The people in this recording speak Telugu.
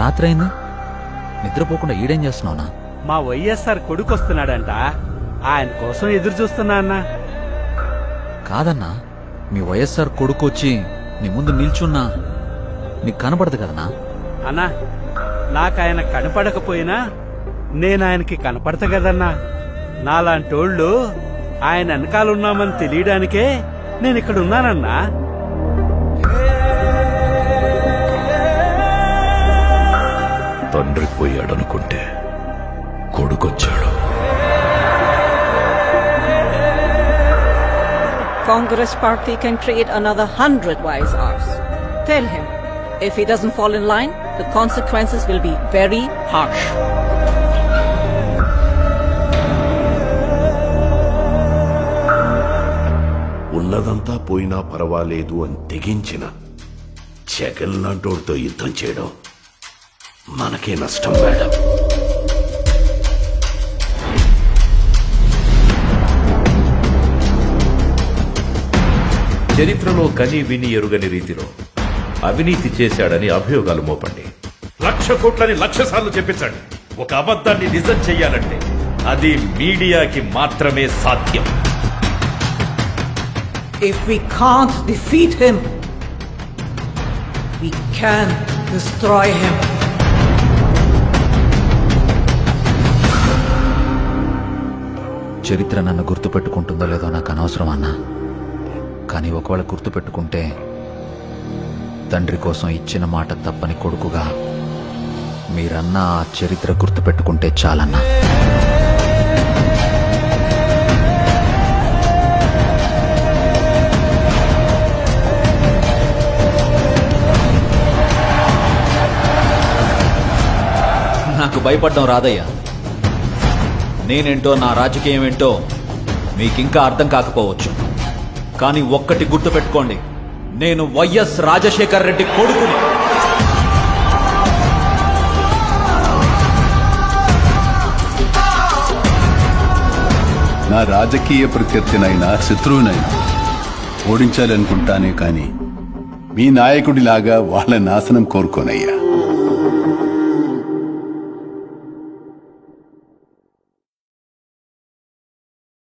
రాత్రి అయింది నిద్రపోకుండా ఈడేం చేస్తున్నావునా? మా వైఎస్ఆర్ కొడుకు వస్తున్నాడంట ఆయన కోసం ఎదురు చూస్తున్నా అన్నా. కాదన్నా మీ వైఎస్ఆర్ కొడుకు వచ్చి నీ ముందు నిల్చున్నా నీకు కనపడదు కదనా అన్నా నాకు ఆయన కనపడకపోయినా నేను ఆయనకి కనపడతా కదన్నా. నాలాంటోళ్ళు ఆయన వెనకాలన్నామని తెలియడానికే నేను ఇక్కడ ఉన్నానన్నా. తండ్రి పోయాడు అనుకుంటే కొడుకొచ్చాడు. Congress party can create another hundred YSRs tell him if he doesn't follow in line the consequences will be very harsh ఉన్నదంతా పోయినా పర్వాలేదు అని తెగించిన జగన్ లాంటి యుద్ధం చేయడం మనకే నష్టం మేడం. చరిత్రలో కని విని ఎరుగని రీతిలో అవినీతి చేశాడని అభియోగాలు మోపండి. లక్ష కోట్లని లక్ష సార్లు చెప్పించండి. ఒక అబద్ధాన్ని నిజం చెయ్యాలంటే అది మీడియాకి మాత్రమే సాధ్యం. If we can't defeat him, we can destroy him. చరిత్ర నన్ను గుర్తుపెట్టుకుంటుందో లేదో నాకు అనవసరం అన్నా. కానీ ఒకవేళ గుర్తుపెట్టుకుంటే తండ్రి కోసం ఇచ్చిన మాట తప్పని కొడుకుగా మీరన్న ఆ చరిత్ర గుర్తుపెట్టుకుంటే చాలన్నా. నాకు భయపడడం రాదయ్యా. నేనేంటో నా రాజకీయం ఏంటో మీకింకా అర్థం కాకపోవచ్చు. కానీ ఒక్కటి గుర్తుపెట్టుకోండి నేను వైఎస్ రాజశేఖర్ రెడ్డి కొడుకుని. నా రాజకీయ ప్రత్యర్థినైనా శత్రువునైనా ఓడించాలనుకుంటానే కానీ మీ నాయకుడిలాగా వాళ్ళ నాశనం కోరుకోనయ్యా.